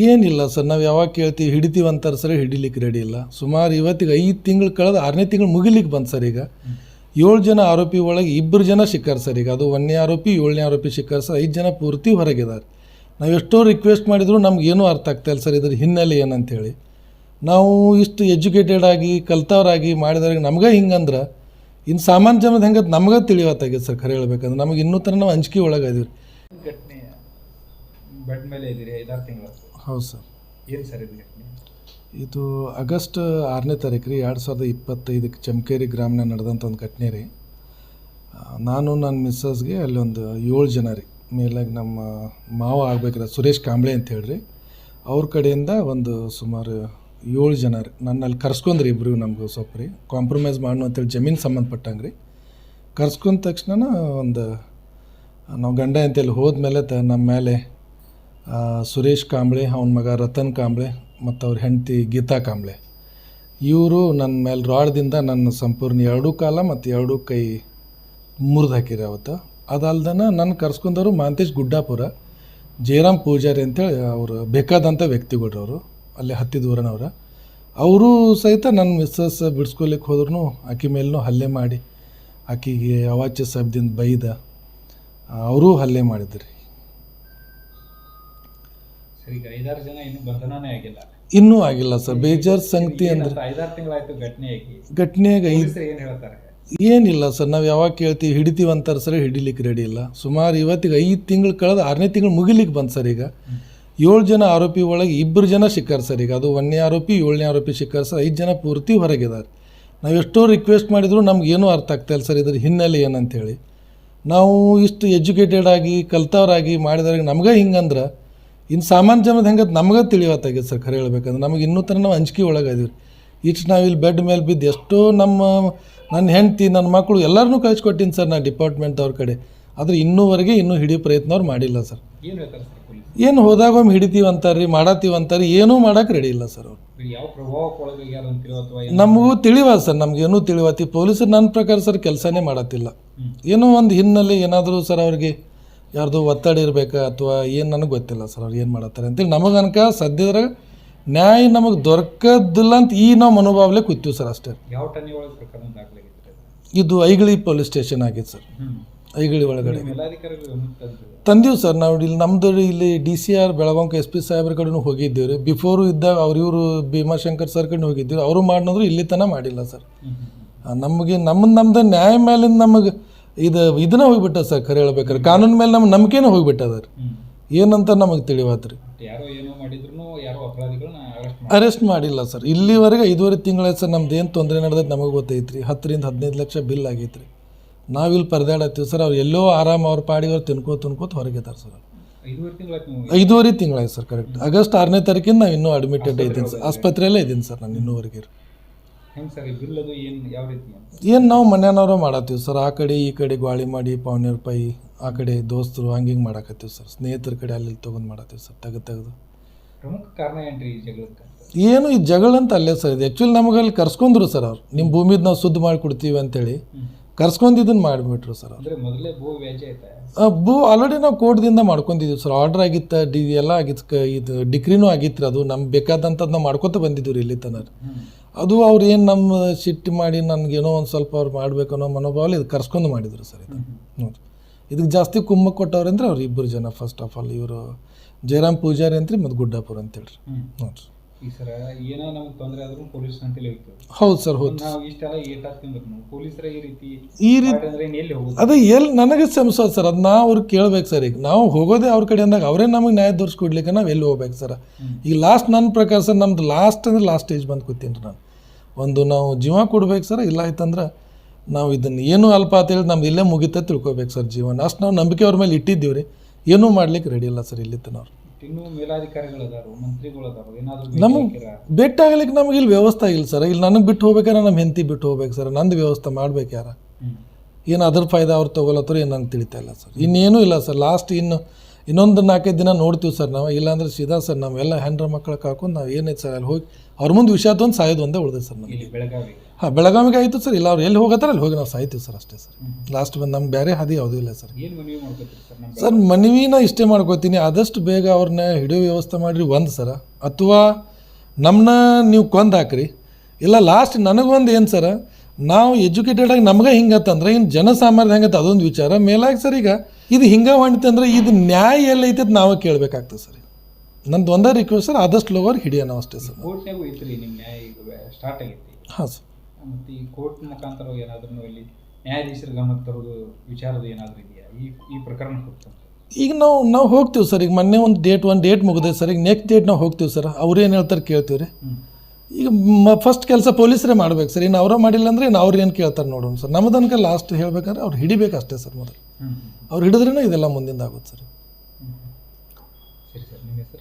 ಏನಿಲ್ಲ ಸರ್, ನಾವು ಯಾವಾಗ ಕೇಳ್ತೀವಿ, ಹಿಡಿತೀವಿ ಅಂತಾರೆ ಸರ್, ಹಿಡಿಲಿಕ್ಕೆ ರೆಡಿ ಇಲ್ಲ. ಸುಮಾರು ಇವತ್ತಿಗೆ ಐದು ತಿಂಗಳು ಕಳೆದು ಆರನೇ ತಿಂಗಳು ಮುಗಿಲಿಕ್ಕೆ ಬಂತು ಸರ್ ಈಗ. ಏಳು ಜನ ಆರೋಪಿ ಒಳಗೆ ಇಬ್ಬರು ಜನ ಸಿಕ್ಕಾರ ಸರ್ ಈಗ. ಅದು ಒಂದನೇ ಆರೋಪಿ, ಏಳನೇ ಆರೋಪಿ ಸಿಕ್ಕಾರ ಸರ್, ಐದು ಜನ ಪೂರ್ತಿ ಹೊರಗಿದ್ದಾರೆ ನಾವು ಎಷ್ಟೋ ರಿಕ್ವೆಸ್ಟ್ ಮಾಡಿದರೂ ನಮ್ಗೆ ಏನೂ ಅರ್ಥ ಆಗ್ತಾ ಸರ್ ಇದ್ರ ಹಿನ್ನೆಲೆ ಏನಂತೇಳಿ. ನಾವು ಇಷ್ಟು ಎಜುಕೇಟೆಡ್ ಆಗಿ, ಕಲ್ತವ್ರಾಗಿ ಮಾಡಿದವ್ರಿಗೆ ನಮ್ಗೆ ಹಿಂಗಂದ್ರೆ ಇನ್ನು ಸಾಮಾನ್ಯ ಜನದ ಹೆಂಗೆ ನಮ್ಗೆ ತಿಳಿಯತ್ತಾಗಿದೆ ಸರ್, ಖರೆ ಹೇಳ್ಬೇಕಂದ್ರೆ. ನಮಗೆ ಇನ್ನೂ ಥರ ನಾವು ಅಂಜಿಕೆ ಒಳಗೆ ಘಟನೆ ಬೆಡ್ ಮೇಲೆ ಐದಾರು ತಿಂಗಳು. ಹೌದು ಸರ್. ಏನು ಸರ್ ಇದು? ಘಟನೆ ಇದು ಆಗಸ್ಟ್ ಆರನೇ ತಾರೀಕು ರೀ ಎರಡು ಸಾವಿರದ ಇಪ್ಪತ್ತೈದಕ್ಕೆ ಚಮಕೇರಿ ಗ್ರಾಮನ ನಡೆದಂಥ ಒಂದು ಘಟನೆ ರೀ. ನಾನು ನನ್ನ ಮಿಸ್ಸಸ್ಗೆ ಅಲ್ಲಿ ಒಂದು ಏಳು ಜನ ರೀ. ಮೇಲಾಗಿ ನಮ್ಮ ಮಾವ ಆಗ್ಬೇಕ್ರಿ ಸುರೇಶ್ ಕಾಂಬ್ಳೆ ಅಂತ ಹೇಳ್ರಿ. ಅವ್ರ ಕಡೆಯಿಂದ ಒಂದು ಸುಮಾರು ಏಳು ಜನ ರೀ. ನನ್ನ ಅಲ್ಲಿ ಕರ್ಸ್ಕೊಂಡ್ರಿ ಇಬ್ಬರು ನಮ್ಗೆ ಸ್ವಲ್ಪ ರೀ. ಕಾಂಪ್ರಮೈಸ್ ಮಾಡು ಅಂತೇಳಿ ಜಮೀನು ಸಂಬಂಧಪಟ್ಟಂಗೆ ರೀ. ಕರ್ಸ್ಕೊಂಡ ತಕ್ಷಣ ಒಂದು ನಾವು ಗಂಡ ಅಂತೇಳಿ ಹೋದ್ಮೇಲೆ ತ ನಮ್ಮ ಮೇಲೆ ಸುರೇಶ್ ಕಾಂಬ್ಳೆ, ಅವನ ಮಗ ರತನ್ ಕಾಂಬ್ಳೆ, ಮತ್ತು ಅವ್ರ ಹೆಂಡತಿ ಗೀತಾ ಕಾಂಬ್ಳೆ. ಇವರು ನನ್ನ ಮೇಲೆ ರಾಡ್ದಿಂದ ನನ್ನ ಸಂಪೂರ್ಣ ಎರಡೂ ಕಾಲ ಮತ್ತು ಎರಡೂ ಕೈ ಮುರಿದು ಹಾಕಿರಿ ಅವತ್ತು. ಅದಲ್ದನ ನನ್ನ ಕರ್ಸ್ಕೊಂಡವರು ಮಾಂತೇಶ್ ಗುಡ್ಡಾಪುರ. ಜಯರಾಮ್ ಪೂಜಾರಿ ಅಂತೇಳಿ ಅವರು ಬೇಕಾದಂಥ ವ್ಯಕ್ತಿಗಳು ಅವರು, ಅಲ್ಲಿ ಹತ್ತಿ ದೂರನವ್ರ ಅವರು ಸಹಿತ ನನ್ನ ಮಿಸ್ಸಸ್ ಬಿಡಿಸ್ಕೊಲಿಕ್ಕೆ ಹೋದ್ರೂ ಆಕೆ ಮೇಲೂ ಹಲ್ಲೆ ಮಾಡಿ ಆಕೆಗೆ ಅವಾಚ್ಯ ಶಬ್ದಿಂದ ಬೈದ ಅವರೂ ಹಲ್ಲೆ ಮಾಡಿದ್ರಿ. ಸರ್ ಈಗ ಐದಾರು ಜನ ಇನ್ನೂ ಬಂಧನನೇ ಆಗಿಲ್ಲ. ಇನ್ನೂ ಆಗಿಲ್ಲ ಸರ್. ಬೇಜಾರ್ ಸಂಗತಿ ಅಂದ್ರೆ ಐದಾರು ತಿಂಗಳಾಯ್ತು ಘಟನೆ ಆಗಿ ಘಟನೆಗೆ ಐದು ಏನು ಹೇಳ್ತಾರೆ? ಏನಿಲ್ಲ ಸರ್. ನಾವು ಯಾವಾಗ ಕೇಳ್ತೀವಿ ಹಿಡಿತೀವಿ ಅಂತಾರೆ ಸರ್ ಹಿಡಿಲಿಕ್ಕೆ ರೆಡಿ ಇಲ್ಲ. ಸುಮಾರು ಇವತ್ತಿಗೆ ಐದು ತಿಂಗಳು ಕಳೆದು ಆರನೇ ತಿಂಗಳು ಮುಗಿಲಿಕ್ಕೆ ಬಂತು ಸರ್ ಈಗ. ಏಳು ಜನ ಆರೋಪಿ ಒಳಗೆ ಇಬ್ಬರು ಜನ ಸಿಕ್ಕಾರೆ ಸರ್ ಈಗ. ಅದು ಒಂದನೇ ಆರೋಪಿ ಏಳನೇ ಆರೋಪಿ ಸಿಕ್ಕಾರ ಸರ್. ಐದು ಜನ ಪೂರ್ತಿ ಹೊರಗಿದ್ದಾರೆ ನಾವು ಎಷ್ಟೋ ರಿಕ್ವೆಸ್ಟ್ ಮಾಡಿದ್ರು ನಮ್ಗೆ ಏನೂ ಅರ್ಥ ಆಗ್ತಾ ಇಲ್ಲ ಸರ್ ಇದ್ರ ಹಿನ್ನೆಲೆ ಏನಂತೇಳಿ. ನಾವು ಇಷ್ಟು ಎಜುಕೇಟೆಡ್ ಆಗಿ ಕಲ್ತವ್ರಾಗಿ ಮಾಡಿದವ್ರಿಗೆ ನಮ್ಗೆ ಹಿಂಗಂದ್ರೆ ಇನ್ನು ಸಾಮಾನ್ಯ ಜನದ ಹೆಂಗೆ ನಮಗೆ ತಿಳಿಯತ್ತಾಗಿದೆ ಸರ್ ಖರೆ ಹೇಳ್ಬೇಕಂದ್ರೆ. ನಮಗೆ ಇನ್ನೂ ಥರ ನಾವು ಅಂಜಿಕೆ ಒಳಗೆ ರೀ ಇಷ್ಟು ನಾವು ಇಲ್ಲಿ ಬೆಡ್ ಮೇಲೆ ಬಿದ್ದು ಎಷ್ಟೋ ನಮ್ಮ ನನ್ನ ಹೆಂಡತಿ ನನ್ನ ಮಕ್ಕಳು ಎಲ್ಲರನ್ನೂ ಕಳಿಸ್ಕೊಟ್ಟಿನಿ ಸರ್ ನಾ ಡಿಪಾರ್ಟ್ಮೆಂಟ್ದವ್ರ ಕಡೆ. ಆದರೆ ಇನ್ನೂವರೆಗೆ ಇನ್ನೂ ಹಿಡಿಯೋ ಪ್ರಯತ್ನ ಅವ್ರು ಮಾಡಿಲ್ಲ ಸರ್. ಏನು ಹೋದಾಗ ಒಮ್ಮೆ ಹಿಡಿತೀವಿ ಅಂತಾರೆ ಮಾಡತ್ತೀವಿ ಅಂತಾರೆ ಏನೂ ಮಾಡೋಕೆ ರೆಡಿ ಇಲ್ಲ ಸರ್ ಅವರು. ನಮಗೂ ತಿಳಿವ ಸರ್ ನಮಗೇನೂ ತಿಳಿವತ್ತಿ. ಪೊಲೀಸರು ನನ್ನ ಪ್ರಕಾರ ಸರ್ ಕೆಲಸನೇ ಮಾಡತ್ತಿಲ್ಲ. ಏನೋ ಒಂದು ಹಿನ್ನೆಲೆ ಏನಾದರೂ ಸರ್ ಅವ್ರಿಗೆ ಯಾರ್ದು ಒತ್ತಡ ಇರಬೇಕಾ ಅಥವಾ ಏನು ನನಗೆ ಗೊತ್ತಿಲ್ಲ ಸರ್ ಅವ್ರು ಏನು ಮಾಡತ್ತಾರೆ ಅಂತೇಳಿ ನಮಗೆ ಅನ್ಕ ಸದ್ಯದ್ರಾಗ ನ್ಯಾಯ ನಮಗೆ ದೊರಕದಿಲ್ಲ ಅಂತ ಈ ನಾವು ಮನೋಭಾವಲೇ ಕೂತೀವಿ ಸರ್ ಅಷ್ಟೇ. ಯಾವ ಟನ್ನಿ ಒಳಗೆ ಪ್ರಕರಣ ದಾಖಲಾಗಿತ್ತು ಇದು ಐಗಳಿ ಪೊಲೀಸ್ ಸ್ಟೇಷನ್ ಆಗಿದೆ ಸರ್. ಐಗಳಿ ಒಳಗಡೆ. ಮೇಲಾಧಿಕಾರಿಗಳು ಗಮನಕ್ಕೆ ತಂದ್ರು ತಂದೀವಿ ಸರ್ ನಾವು ಇಲ್ಲಿ ನಮ್ಮದು ಇಲ್ಲಿ ಡಿ ಸಿ ಆರ್ ಬೆಳಗಾಂಕ ಎಸ್ ಪಿ ಸಾಹೇಬ್ರ ಕಡೆ ಹೋಗಿದ್ದೀವಿ ರೀ ಬಿಫೋರು ಇದ್ದಾಗ ಅವ್ರು ಇವರು ಭೀಮಾಶಂಕರ್ ಸರ್ ಕಡೆ ಹೋಗಿದ್ದೀವಿ ಅವರು ಮಾಡಿದ್ರು ಇಲ್ಲಿ ತನಕ ಮಾಡಿಲ್ಲ ಸರ್. ಆ, ನಮಗೆ ನಮ್ಮ ನಮ್ದು ನ್ಯಾಯ ಮೇಲಿಂದ ನಮಗೆ ಇದು ಇದನ್ನ ಹೋಗ್ಬಿಟ್ಟ ಸರ್ ಖರೆ ಹೇಳ್ಬೇಕಾರೆ ಕಾನೂನು ಮೇಲೆ ನಮ್ಮ ನಂಬಿಕೆನೇ ಹೋಗ್ಬಿಟ್ಟದ ರೀ ಏನಂತ ನಮಗೆ ತಿಳಿವಾತ್ರಿ. ಬಟ್ ಯಾರೋ ಏನೋ ಮಾಡಿದ್ರು ಯಾರೋ ಅಪರಾಧಿಗಳನ್ನ ಅರೆಸ್ಟ್ ಮಾಡಿಲ್ಲ ಸರ್. ಇಲ್ಲಿವರೆಗೆ ಐದುವರೆ ತಿಂಗಳ ಸರ್ ನಮ್ದು ಏನು ತೊಂದರೆ ನಡೆದೈತೆ ನಮಗೆ ಗೊತ್ತೈತ್ರಿ. ಹತ್ತರಿಂದ ಹದಿನೈದು ಲಕ್ಷ ಬಿಲ್ ಆಗೈತ್ರಿ. ನಾವಿಲ್ಲಿ ಪರದಾಡತ್ತೀವಿ ಸರ್ ಅವ್ರು ಎಲ್ಲೋ ಆರಾಮ ಅವ್ರ ಪಾಡಿಗೆ ಅವ್ರು ತಿನ್ಕೋತ ತಿನ್ಕೋತ ಹೊರಗಿದ್ದಾರೆ ಸರ್ ಐದುವರೆ ತಿಂಗಳಾಯ್ತು ನೀವು? ಐದೂವರೆ ತಿಂಗಳಾಯ್ತು ಸರ್ ಕರೆಕ್ಟ್ ಆಗಸ್ಟ್ ಆರನೇ ತಾರೀಕಿಂದ ನಾವು ಇನ್ನೂ ಅಡ್ಮಿಟೆಡ್ ಇದ್ದೀನಿ ಸರ್. ಆಸ್ಪತ್ರೆಯಲ್ಲೇ ಇದ್ದೀನಿ ಸರ್ ನಾನು ಇನ್ನೂವರೆಗೆ ಹೆಂಗೆ ಸರ್ ಬಿಲ್ ಅದು ಏನು ಯಾವ ರೀತಿ ಅಂತ? ಏನು ನಾವು ಮನೆಯವರು ಮಾಡತ್ತೀವಿ ಸರ್. ಆ ಕಡೆ ಈ ಕಡೆ ಗ್ವಾಳಿ ಮಾಡಿ ಪಾವನಿ ರೂಪಾಯಿ ಆ ಕಡೆ ದೋಸ್ತರು ಹಂಗೆ ಹಿಂಗೆ ಮಾಡಕತ್ತೀವಿ ಸರ್. ಸ್ನೇಹಿತರ ಕಡೆ ಅಲ್ಲಿ ತೊಗೊಂಡು ಮಾಡತ್ತೀವಿ ಸರ್ ತೆಗೆದು ತೆಗೆದು. ಪ್ರಮುಖ ಕಾರಣ ಏನ್ರಿ ಈ ಜಗಳಕ್ಕೆ? ಏನು ಈ ಜಗಳ ಅಂತ ಅಲ್ಲೇ ಸರ್. ಇದು ಆ್ಯಕ್ಚುಲಿ ನಮಗೆ ಅಲ್ಲಿ ಕರ್ಸ್ಕೊಂಡ್ರು ಸರ್ ಅವ್ರು. ನಿಮ್ಮ ಭೂಮಿದ್ ನಾವು ಶುದ್ಧ ಮಾಡಿ ಕೊಡ್ತೀವಿ ಅಂತೇಳಿ ಕರ್ಸ್ಕೊಂಡು ಇದನ್ನು ಮಾಡಿಬಿಟ್ರು ಸರ್ ಅವ್ರು. ಅಂದ್ರೆ ಮೊದಲೇ ಭೂ ವ್ಯಾಜ್ಯ ಐತೆ? ಆ, ಭೂ ಆಲ್ರೆಡಿ ನಾವು ಕೋರ್ಟ್ದಿಂದ ಮಾಡ್ಕೊಂಡಿದ್ದೀವಿ ಸರ್. ಆರ್ಡರ್ ಆಗಿತ್ತು ಡಿ ಎಲ್ಲ ಆಗಿತ್ತು ಕ- ಇದು ಡಿಗ್ರಿನೂ ಆಗಿತ್ತು ಅದು. ನಮ್ಗೆ ಬೇಕಾದಂಥದ್ದು ನಾವು ಮಾಡ್ಕೊತ ಬಂದಿದ್ದೀವಿ ರೀ ಇಲ್ಲಿ ತನಕ. ಅದು ಅವ್ರು ಏನು ನಮ್ಮ ಸಿಟ್ಟು ಮಾಡಿ ನನಗೇನೋ ಒಂದು ಸ್ವಲ್ಪ ಅವ್ರು ಮಾಡ್ಬೇಕು ಅನ್ನೋ ಮನೋಭಾವಲ್ಲಿ ಇದು ಕರ್ಸ್ಕೊಂಡು ಮಾಡಿದ್ರು ಸರ್ ಇದು. ನೋಡಿ ಇದಕ್ಕೆ ಜಾಸ್ತಿ ಕುಂಭ ಕೊಟ್ಟವ್ರು ಅಂದರೆ ಅವ್ರು ಇಬ್ಬರು ಜನ ಫಸ್ಟ್ ಆಫ್ ಆಲ್ ಇವರು ಜಯರಾಮ್ ಪೂಜಾರಿ ಅಂತ್ರಿ ಮತ್ತು ಗುಡ್ಡಾಪುರ ಅಂತೇಳಿ ನೋಡ್ರಿ. ಹೌದು ಸರ್ ಹೌದು ಈ ರೀತಿ ಅದೇ ಎಲ್ಲಿ ನನಗೆ ಸಮಸೋದು ಸರ್ ಅದು ನಾವು ಅವ್ರಿಗೆ ಕೇಳ್ಬೇಕು ಸರ್ ಈಗ. ನಾವು ಹೋಗೋದೇ ಅವ್ರ ಕಡೆ ಅಂದಾಗ ಅವರೇ ನಮಗೆ ನ್ಯಾಯ ತೋರಿಸ್ಕೊಡ್ಲಿಕ್ಕೆ ನಾವು ಎಲ್ಲಿ ಹೋಗ್ಬೇಕು ಸರ್. ಈಗ ಲಾಸ್ಟ್ ನನ್ನ ಪ್ರಕಾರ ಸರ್ ನಮ್ದು ಲಾಸ್ಟ್ ಅಂದ್ರೆ ಲಾಸ್ಟ್ ಸ್ಟೇಜ್ ಬಂದು ಕೂತೀನಿ ನಾನು. ಒಂದು ನಾವು ಜೀವ ಕೊಡ್ಬೇಕು ಸರ್ ಇಲ್ಲ ಆಯ್ತಂದ್ರೆ ನಾವು ಇದನ್ನು ಏನು ಅಲ್ಪ ಅಂತೇಳಿ ನಮ್ದು ಇಲ್ಲೇ ಮುಗಿತ ತಿಳ್ಕೊಬೇಕು ಸರ್ ಜೀವನ. ಅಷ್ಟು ನಾವು ನಂಬಿಕೆ ಅವ್ರ ಮೇಲೆ ಇಟ್ಟಿದ್ದೀವಿ ರೀ ಏನೂ ಮಾಡ್ಲಿಕ್ಕೆ ರೆಡಿ ಇಲ್ಲ ಸರ್ ಇಲ್ಲಿ ತನವ್ರು ನಮಗೆ ಭೇಟಿ ಆಗ್ಲಿಕ್ಕೆ ನಮ್ಗೆ ಇಲ್ಲಿ ವ್ಯವಸ್ಥೆ ಇಲ್ಲ ಸರ್. ಇಲ್ಲಿ ನನಗೆ ಬಿಟ್ಟು ಹೋಗ್ಬೇಕಾರೆ ನಮ್ಮ ಹೆಂಡತಿ ಬಿಟ್ಟು ಹೋಗ್ಬೇಕು ಸರ್. ನಂದು ವ್ಯವಸ್ಥೆ ಮಾಡ್ಬೇಕು ಯಾರ? ಏನು ಅದ್ರ ಫಾಯ್ದಾ ಅವ್ರು ತೊಗೊಳತ್ತರು ಏನು ನಂಗೆ ತಿಳಿತಾ ಇಲ್ಲ ಸರ್. ಇನ್ನೇನೂ ಇಲ್ಲ ಸರ್. ಲಾಸ್ಟ್ ಇನ್ನು ಇನ್ನೊಂದು ನಾಲ್ಕೈದು ದಿನ ನೋಡ್ತೀವಿ ಸರ್ ನಾವು. ಇಲ್ಲಾಂದ್ರೆ ಸೀದಾ ಸರ್ ನಾವೆಲ್ಲ ಹೆಂಡ್ರ ಮಕ್ಕಳ ಕಾಕೊಂಡು ನಾವು ಏನೈತೆ ಸರ್ ಅಲ್ಲಿ ಹೋಗಿ ಅವ್ರ ಮುಂದೆ ವಿಷಯ ತೊಂದು ಸಾಯೋದು ಒಂದೇ ಉಳಿದೆ ಸರ್ ನಮಗೆ. ಬೆಳಗಾವಿ. ಹಾಂ ಬೆಳಗಾವಿಗೆ ಆಯಿತು ಸರ್. ಇಲ್ಲ ಅವ್ರು ಎಲ್ಲಿ ಹೋಗತ್ತಾರ ಅಲ್ಲಿ ಹೋಗಿ ನಾವು ಸಾಯ್ತೀವಿ ಸರ್ ಅಷ್ಟೇ ಸರ್. ಲಾಸ್ಟ್ ಬಂದು ನಮ್ಗೆ ಬೇರೆ ಹಾದಿ ಯಾವುದೂ ಇಲ್ಲ ಸರ್. ಸರ್ ಮನವಿನ ಇಷ್ಟೇ ಮಾಡ್ಕೋತೀನಿ. ಆದಷ್ಟು ಬೇಗ ಅವ್ರನ್ನ ಹಿಡಿಯೋ ವ್ಯವಸ್ಥೆ ಮಾಡಿರಿ ಒಂದು ಸರ. ಅಥವಾ ನಮ್ಮನ್ನ ನೀವು ಕೊಂದು ಹಾಕ್ರಿ. ಇಲ್ಲ ಲಾಸ್ಟ್ ನನಗೊಂದು ಏನು ಸರ ನಾವು ಎಜುಕೇಟೆಡಾಗಿ ನಮ್ಗೆ ಹಿಂಗತ್ತಂದ್ರೆ ಇನ್ನು ಜನಸಾಮಾನ್ಯ ಹೆಂಗತ್ತೆ ಅದೊಂದು ವಿಚಾರ. ಮೇಲಾಗಿ ಸರ್ ಈಗ ಇದು ಹಿಂಗೆ ಹೊಂಡಿತಂದ್ರೆ ಇದು ನ್ಯಾಯ ಎಲ್ಲೈತೆ ನಾವೇ ಕೇಳಬೇಕಾಗ್ತದೆ ಸರ್ ನಂದು ಒಂದೇ ರಿಕ್ವೆಸ್ಟ್ ಸರ್ ಆದಷ್ಟು ಲೋವರ್ ಹಿಡಿಯೋಣ ಅಷ್ಟೇ ಸರ್. ಕೋರ್ಟ್ನಾಗೂ ಐತ್ರಿ ನಿಮ್ಮ ನ್ಯಾಯ ಈಗ ಸ್ಟಾರ್ಟ್ ಆಗೈತಿ. ಹಾಂ ಸರ್. ಮತ್ತು ಈ ಕೋರ್ಟ್ ಮುಖಾಂತರ ಏನಾದ್ರೂ ಇಲ್ಲಿ ನ್ಯಾಯಾಧೀಶರ ಗಮನಕ್ಕೆ ತರೋದು ವಿಚಾರದ ಏನಾದರೂ ಇದೆಯಾ? ಈ ಈ ಪ್ರಕರಣ ಈಗ ನಾವು ನಾವು ಹೋಗ್ತೀವಿ ಸರ್ ಈಗ ಮೊನ್ನೆ ಒಂದು ಡೇಟ್ ಒಂದು ಡೇಟ್ ಮುಗಿದೆ ಸರ್ ಈಗ ನೆಕ್ಸ್ಟ್ ಡೇಟ್ ನಾವು ಹೋಗ್ತೀವಿ ಸರ್. ಅವ್ರು ಏನು ಹೇಳ್ತಾರೆ ಕೇಳ್ತೀವಿ ರೀ ಈಗ ಮ ಫಸ್ಟ್ ಕೆಲಸ ಪೊಲೀಸರೇ ಮಾಡ್ಬೇಕು ಸರ್. ಇನ್ನು ಅವರ ಮಾಡಿಲ್ಲ ಅಂದರೆ ಇನ್ನು ಅವ್ರು ಏನು ಕೇಳ್ತಾರೆ ನೋಡೋಣ ಸರ್. ನಮ್ಮ ತನಕ ಲಾಸ್ಟ್ ಹೇಳ್ಬೇಕಾದ್ರೆ ಅವ್ರು ಹಿಡಿಬೇಕು ಅಷ್ಟೇ ಸರ್ ಮೊದಲು. ಅವ್ರು ಹಿಡಿದ್ರೇನೆ ಇದೆಲ್ಲ ಮುಂದಿಂದ ಆಗುತ್ತೆ ಸರ್.